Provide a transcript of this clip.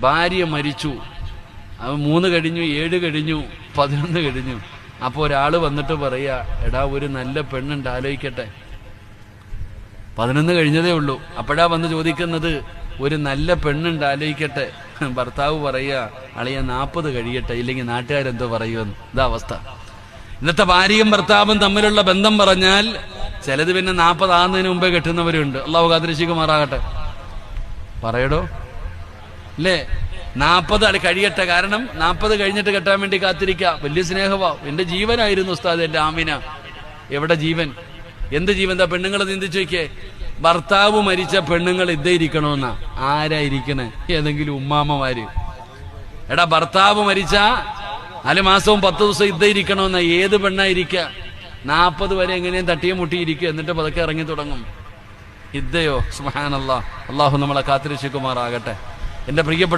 ഭാര്യ മരിച്ചു. അത് മൂന്ന് കഴിഞ്ഞു ഏഴ് കഴിഞ്ഞു പതിനൊന്ന് കഴിഞ്ഞു. അപ്പോൾ ഒരാൾ വന്നിട്ട് പറയുക എടാ ഒരു നല്ല പെണ്ണുണ്ട് ആലോചിക്കട്ടെ. പതിനൊന്ന് കഴിഞ്ഞതേ ഉള്ളൂ. അപ്പോഴാ വന്ന് ചോദിക്കുന്നത് ഒരു നല്ല പെണ്ണുണ്ട് ആലോചിക്കട്ടെ. ഭർത്താവ് പറയുക അളിയ നാൽപ്പത് കഴിയട്ടെ ഇല്ലെങ്കിൽ നാട്ടുകാരെന്തോ പറയുമെന്ന്. ഇതാ അവസ്ഥ. ഇന്നത്തെ ഭാര്യയും ഭർത്താവും തമ്മിലുള്ള ബന്ധം പറഞ്ഞാൽ ചിലത് പിന്നെ നാൽപ്പതാകുന്നതിന് മുമ്പേ കെട്ടുന്നവരുണ്ട്. അള്ളാഹു കാത്തിരശിക്കുമാറാകട്ടെ പറയടോ? അല്ലേ നാൽപ്പത് അടി കഴിയട്ടെ. കാരണം നാൽപ്പത് കഴിഞ്ഞിട്ട് കെട്ടാൻ വേണ്ടി കാത്തിരിക്കുക വലിയ സ്നേഹവാ. എന്റെ ജീവനായിരുന്നു ഉസ്താദ് എന്റെ ആമിന. എവിടെ ജീവൻ? എന്ത് ജീവൻ? എന്താ പെണ്ണുങ്ങൾ ചിന്തിച്ചു നോക്കിയേ. ഭർത്താവ് മരിച്ച പെണ്ണുങ്ങൾ ഇതേ ഇരിക്കണമെന്നാ ആരായിരിക്കണേ ഏതെങ്കിലും ഉമ്മാമ്മമാര്. എടാ ഭർത്താവ് മരിച്ച നാല് മാസവും പത്ത് ദിവസം ഇതേ ഇരിക്കണമെന്നാ ഏത് പെണ്ണായിരിക്ക നാൽപ്പത് വരെ എങ്ങനെയും തട്ടിയും മുട്ടിയിരിക്കും എന്നിട്ട് പതുക്കെ ഇറങ്ങി തുടങ്ങും. ഇതയോ? സുഹാനല്ലാ അള്ളാഹു നമ്മളെ കാത്തിരക്ഷിക്കുമാറാകട്ടെ. എന്റെ പ്രിയപ്പെട്ട